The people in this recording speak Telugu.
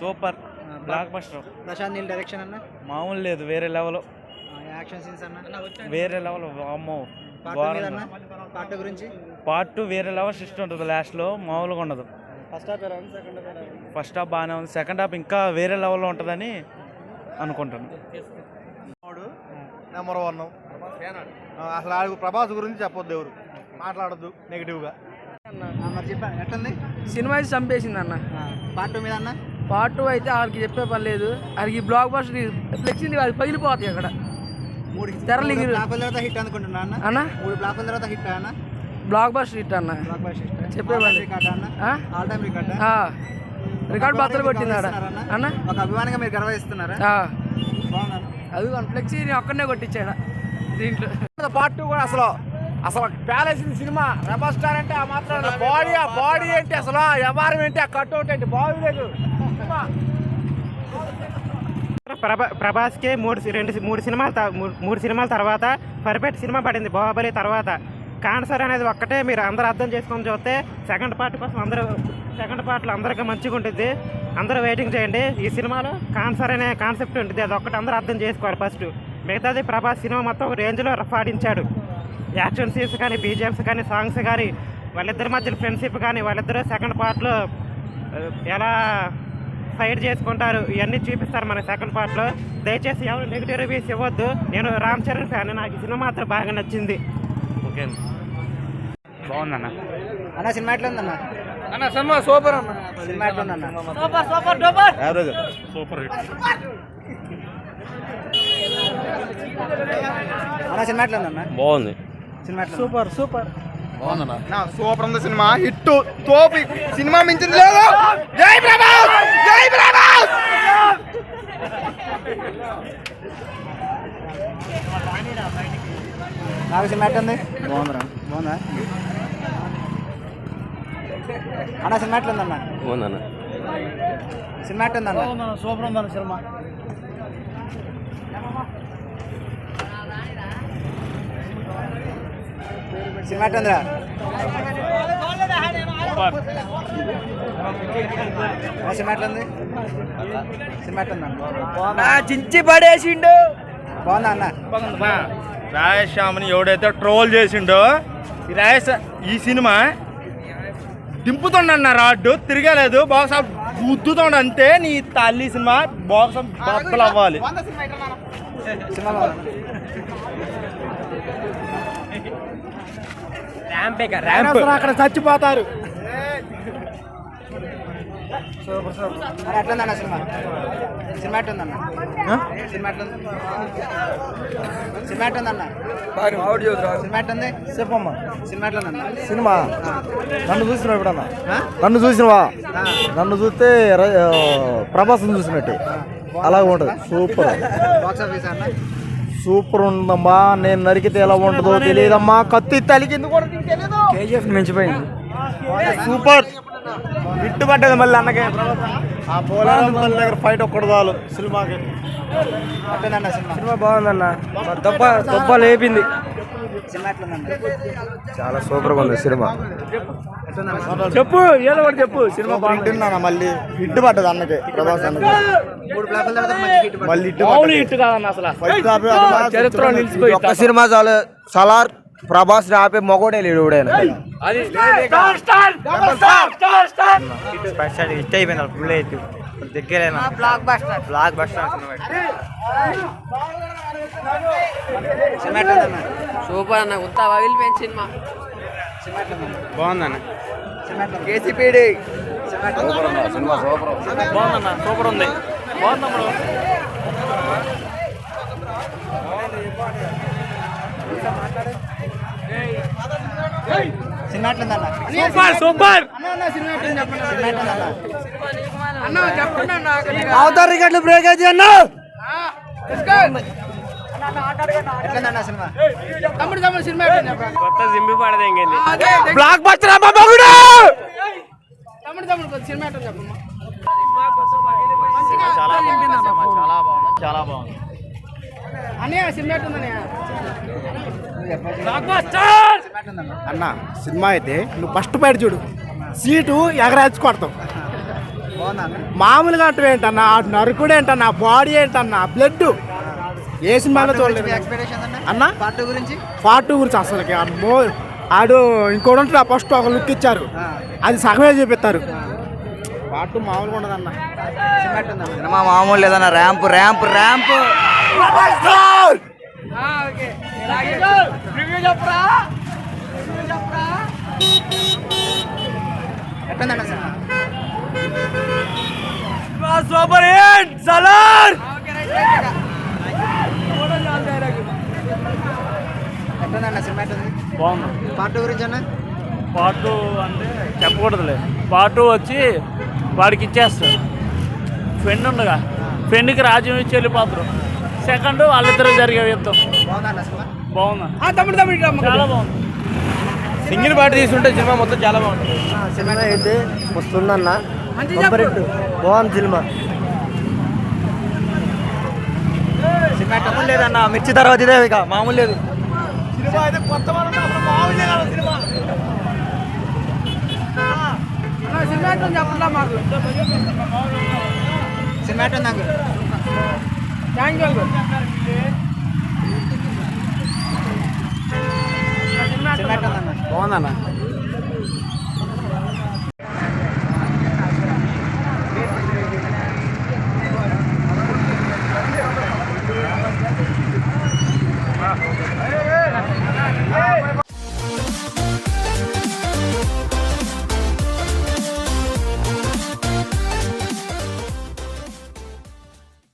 Super. Blockbuster Prashanth Neel direction అన్న? మామూలు లేదు వేరే లెవెల్ యాక్షన్ సీన్స్ అన్న? వేరే లెవెల్ అమ్మో పార్ట్ మీద అన్న పార్ట్ గురించి? పార్ట్ టూ వేరే లెవెల్ సిస్టమ్ ఉంటుంది లాస్ట్లో మామూలుగా ఉండదు. First half second half first half బాగానే ఉంది? సెకండ్ హాఫ్ ఇంకా వేరే లెవెల్లో ఉంటుందని అనుకుంటాను. నెంబర్ వన్ అసలు ఆడికి ప్రభాస్ గురించి చెప్పొద్దు ఎవరు. మాట్లాడొద్దు నెగిటివ్గా మరి చెప్పాను ఎట్టుంది? సినిమా చంపేసింది అన్న. పార్ట్ టూ మీద అన్న పార్ట్ టూ అయితే వాళ్ళకి చెప్పే పని లేదు. వాళ్ళకి బ్లాక్ బస్టర్ ఫ్లెక్సింది అది పగిలిపోతాయి అక్కడ. మూడు తెరలు తర్వాత హిట్ అనుకుంటున్నా అన్న? అన్న? మూడు బ్లాకుల తర్వాత హిట్ అన్న? బ్లాక్ బస్టర్ హిట్ అన్న. బ్లాక్ బస్టర్ హిట్ చెప్పే. రికార్డ్ అన్న? ఆ? All time record. రికార్డ్ బద్దలు కొట్టింది ఆడ. అన్న? ఒక అభిమానంగా మీరు గర్వహిస్తున్నారా అది ఫ్లెక్సీ ఒక్కడనే కొట్టించాడు. దీంట్లో. పార్ట్ టూ కూడా అసలు అసలు ప్యాలెస్ సినిమా రెబల్ స్టార్ అంటే ఆ మాత్రం బాడీ ఆ బాడీ ఏంటి అసలు ఆ వ్యవహారం ఏంటి ఆ కట్అవుట్ ఏంటి బాగులేదు ప్రభా ప్రభాస్కే మూడు రెండు మూడు సినిమాల మూడు సినిమాల తర్వాత పర్ఫెక్ట్ సినిమా పడింది బాహుబలి తర్వాత. కాన్సర్ అనేది ఒక్కటే మీరు అందరూ అర్థం చేసుకొని చూస్తే సెకండ్ పార్ట్ కోసం అందరూ సెకండ్ పార్ట్లో అందరికీ మంచిగా ఉంటుంది అందరూ వెయిటింగ్ చేయండి. ఈ సినిమాలో కాన్సర్ అనే కాన్సెప్ట్ ఉంటుంది అది ఒక్కటి అందరూ అర్థం చేసుకోవాలి ఫస్ట్ మిగతాది ప్రభాస్ సినిమా మొత్తం ఒక రేంజ్లో రఫాడించాడు యాక్షన్ సీన్స్ కానీ బీజిఎమ్స్ కానీ సాంగ్స్ కానీ వాళ్ళిద్దరి మధ్య ఫ్రెండ్షిప్ కానీ వాళ్ళిద్దరూ సెకండ్ పార్ట్లో ఎలా ఫైట్ చేసుకుంటారు ఇవన్నీ చూపిస్తారు మన సెకండ్ పార్ట్లో దయచేసి ఎవరు నెగిటివ్ రివ్యూస్ ఇవ్వద్దు. నేను రామ్ చరణ్ ఫ్యాన్ నాకు ఈ సినిమా మాత్రం బాగా నచ్చింది. ఓకే. బాగుందన్న. అన్న సినిమా ఎట్లా ఉందన్న? అన్న సినిమా సూపర్ అన్న. సినిమా ఎట్లా ఉందన్న? Average super hit. అన్న సినిమా ఎట్లా ఉందన్న? బాగుంది. Cinema super super. సూపర్ ఉంది సినిమా హిట్ తోపి. సినిమా మించింది లేదు. జై ప్రభాస్! జై ప్రభాస్! నాకు సినిమా ఎట్లా ఉంది బాగుందిరా బాగుందా? అన్న సినిమా ఎట్లా ఉందన్న బాగుందన్న. సినిమా ఎట్లా ఉందన్న సూపర్ ఉందన్న సినిమా. సినిమా ఎట్లా ఉందిరా అన్న సినిమా ఎట్లా ఉంది సినిమా ఎట్లా ఉందన్న చించి పడేసిండు. బాగుందా అన్న? రాయశ్యామ్ని ఎవడైతే ట్రోల్ చేసిండో ఈ రాయశ ఈ సినిమా దింపుతుండన్న రాడ్డు తిరగలేదు బాక్స్ ఆఫ్ గుద్దుతుండ అంతే నీ తల్లి సినిమా బాక్స్ ఆఫ్ బద్దలు అవ్వాలి అక్కడ చచ్చిపోతారు. అన్న ఎట్లా ఉందన్న సినిమా? సినిమా ఎట్లా ఉందన్న సినిమా ఎట్లా ఉంది. సినిమా ఎట్లా ఉందన్న సినిమా ఎట్లా ఉంది చెప్పమ్మా. సినిమా ఎట్లా ఉందన్న సినిమా? నన్ను చూసినావు ఎప్పుడన్నా? ఆ? నన్ను చూసినవా. నన్ను చూస్తే ప్రభాస్ని చూసినట్టు. అలాగే ఉంటుంది. సూపర్. సూపర్ ఉందమ్మా. నేను నరికితే ఎలా ఉంటుందో తెలియదమ్మా. కత్తి తలికింది కూడా కేజీఎఫ్ మించిపోయింది. సూపర్. హిట్ పడ్డది మళ్ళీ అన్నకే. ఆ పోలారం తల్లి దగ్గర ఫైట్ ఒక్కడు చాలు సినిమాకి. ఉందన్న సినిమా. సినిమా బాగుందన్న. దొబ్బ దొబ్బ లేపింది. చాలా సూపర్గా ఉంది సినిమా? చెప్పు ఏదో ఒకటి చెప్పు. సినిమా వింటున్నాను మళ్ళీ. హిట్ పడ్డది అన్నకే ప్రభాస్ అన్నకి. మళ్ళీ హిట్ కాదన్న అసలు. చరిత్ర నిలిచిపోయి ఒక్క సినిమా చాలు. సలార్ ప్రభాస్ ఆపే మొగోడే లేడు ఎవడైనా స్పెషల్ హిట్ అయిపోయింది ఫుల్ హిట్ దగ్గరేనా? బ్లాక్ బస్టర్ బస్టర్ సూపర్ అన్న ఉత్తా వదిలిపోయిన సినిమా. బాగుందన్న. సినిమా ఎట్లా ఉంది? కేసీపీడి సినిమా ఉంది? బాగుందన్న సూపర్ ఉంది. సూపర్ అవతార్ రికార్డులు బ్రేక్ అయితే అన్న. ఎట్లా ఉందన్న సినిమా తమ్ముడు తమ్ముడు సినిమా ఎట్లా కొత్త జింబి పడదు బ్లాక్ బస్టర్ అమ్మ మొగుడు తమ్ముడు తమ్ముడు సినిమా బాగుంది చాలా బాగుంది చాలా బాగుంది అన్నయ్య సినిమా ఎట్లుందన్నయ్య సినిమా ఎట్లా ఉందన్న అన్న సినిమా అయితే నువ్వు ఫస్ట్ బయట చూడు. సీటు ఎగరాచి కొడతావు. మామూలుగా అంటే ఏంటన్నా? ఆ నరుకుడు ఏంటన్నా? బాడీ ఏంటన్నా? బ్లడ్ ఏ సినిమాలో చూడలేదు. అన్న? అన్న? పార్ట్ గురించి? పార్ట్ గురించి అసలుకి అమ్మో ఆడు ఇంకోటి ఉంటుంది ఫస్ట్ ఒక లుక్ ఇచ్చారు. అది సగమే చూపిస్తారు. పార్ట్ టూ మామూలుగా ఉండదన్న. సినిమా ఎట్లుందన్న? సినిమా మామూలు లేదన్న. Ramp ramp ramp super hit Salaar ఎట్లుందన్న cinema బాగుంది. పార్ట్ టూ గురించి అన్న? పార్ట్ అంటే చెప్పకూడదులే. పార్ట్ టూ వచ్చి వాడికి ఇచ్చేస్తారు ఫ్రెండ్ ఉండగా. ఫ్రెండ్కి రాజ్యం ఇచ్చి వెళ్ళిపోతారు. సెకండ్ వాళ్ళిద్దరు జరిగే యుద్ధం. సినిమా బాగుంది తమ్ముడు తమ్ముడు చాలా బాగుంది. సింగిల్ పార్ట్ తీసుంటే సినిమా మొత్తం చాలా బాగుంటుంది. సినిమా అయితే వస్తుందన్న. బాగుంది సినిమా. సినిమా ఎట్లుంది లేదన్న మిర్చి తర్వాత ఇదే ఇక మామూలు లేదు. సినిమా ఎట్లుంది చెప్పట్లా మాకు. సినిమా ఎట్లుంది అంకుల్. థ్యాంక్ యూ బాగుందన్న?